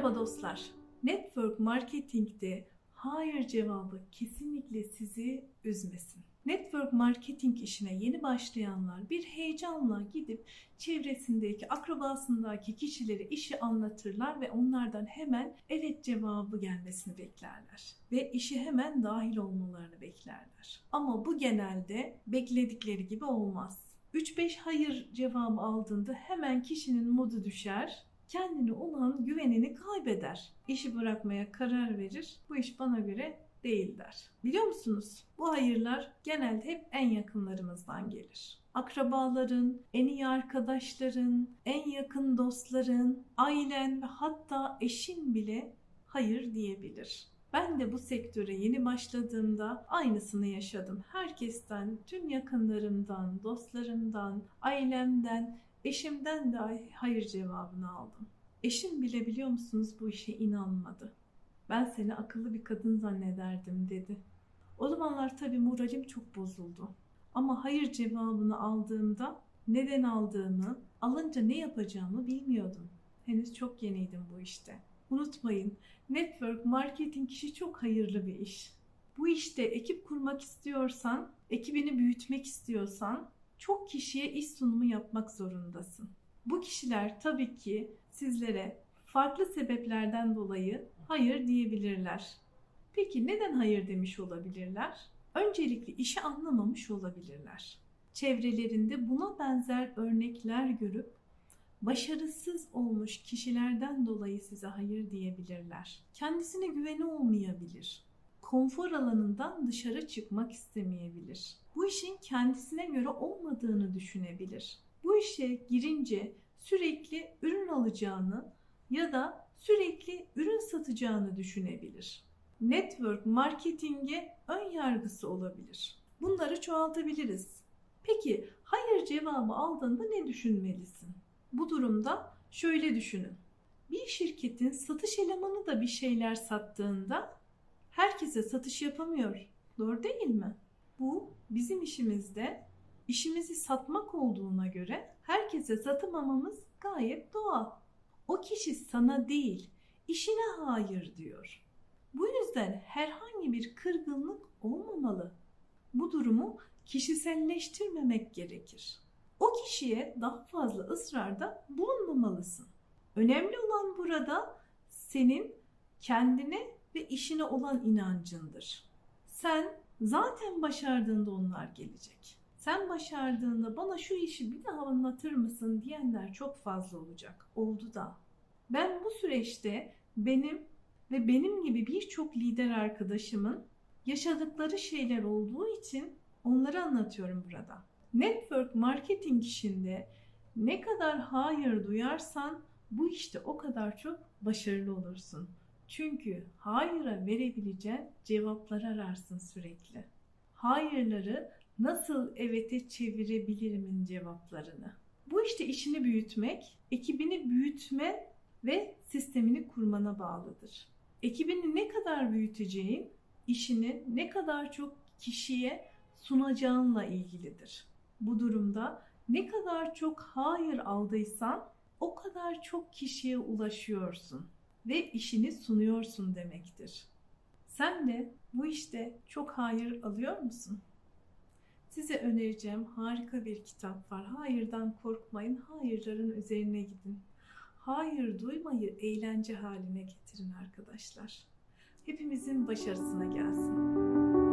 Merhaba dostlar. Network marketingde hayır cevabı kesinlikle sizi üzmesin. Network marketing işine yeni başlayanlar bir heyecanla gidip çevresindeki, akrabasındaki kişilere işi anlatırlar ve onlardan hemen evet cevabı gelmesini beklerler. Ve işi hemen dahil olmalarını beklerler. Ama bu genelde bekledikleri gibi olmaz. 3-5 hayır cevabı aldığında hemen kişinin modu düşer kendine olan güvenini kaybeder. İşi bırakmaya karar verir. Bu iş bana göre değil der. Biliyor musunuz? Bu hayırlar genelde hep en yakınlarımızdan gelir. Akrabaların, en iyi arkadaşların, en yakın dostların, ailen ve hatta eşin bile hayır diyebilir. Ben de bu sektöre yeni başladığımda aynısını yaşadım. Herkesten, tüm yakınlarımdan, dostlarımdan, ailemden Eşimden de hayır cevabını aldım. Eşim bile biliyor musunuz bu işe inanmadı. Ben seni akıllı bir kadın zannederdim dedi. O zamanlar tabii moralim çok bozuldu. Ama hayır cevabını aldığımda neden aldığımı, alınca ne yapacağımı bilmiyordum. Henüz çok yeniydim bu işte. Unutmayın, network marketing işi çok hayırlı bir iş. Bu işte ekip kurmak istiyorsan, ekibini büyütmek istiyorsan çok kişiye iş sunumu yapmak zorundasın. Bu kişiler tabii ki sizlere farklı sebeplerden dolayı hayır diyebilirler. Peki neden hayır demiş olabilirler? Öncelikle işi anlamamış olabilirler. Çevrelerinde buna benzer örnekler görüp başarısız olmuş kişilerden dolayı size hayır diyebilirler. Kendisine güveni olmayabilir konfor alanından dışarı çıkmak istemeyebilir. Bu işin kendisine göre olmadığını düşünebilir. Bu işe girince sürekli ürün alacağını ya da sürekli ürün satacağını düşünebilir. Network marketinge ön yargısı olabilir. Bunları çoğaltabiliriz. Peki hayır cevabı aldığında ne düşünmelisin? Bu durumda şöyle düşünün. Bir şirketin satış elemanı da bir şeyler sattığında herkese satış yapamıyor. Doğru değil mi? Bu bizim işimizde işimizi satmak olduğuna göre herkese satımamamız gayet doğal. O kişi sana değil, işine hayır diyor. Bu yüzden herhangi bir kırgınlık olmamalı. Bu durumu kişiselleştirmemek gerekir. O kişiye daha fazla ısrarda bulunmamalısın. Önemli olan burada senin kendine ve işine olan inancındır. Sen zaten başardığında onlar gelecek. Sen başardığında bana şu işi bir daha anlatır mısın diyenler çok fazla olacak. Oldu da. Ben bu süreçte benim ve benim gibi birçok lider arkadaşımın yaşadıkları şeyler olduğu için onları anlatıyorum burada. Network marketing işinde ne kadar hayır duyarsan bu işte o kadar çok başarılı olursun. Çünkü hayır'a verebileceğin cevaplar ararsın sürekli. Hayırları nasıl evete çevirebilirimin cevaplarını. Bu işte işini büyütmek, ekibini büyütme ve sistemini kurmana bağlıdır. Ekibini ne kadar büyüteceğin, işini ne kadar çok kişiye sunacağınla ilgilidir. Bu durumda ne kadar çok hayır aldıysan o kadar çok kişiye ulaşıyorsun ve işini sunuyorsun demektir. Sen de bu işte çok hayır alıyor musun? Size önereceğim harika bir kitap var. Hayırdan korkmayın, hayırların üzerine gidin. Hayır duymayı eğlence haline getirin arkadaşlar. Hepimizin başarısına gelsin.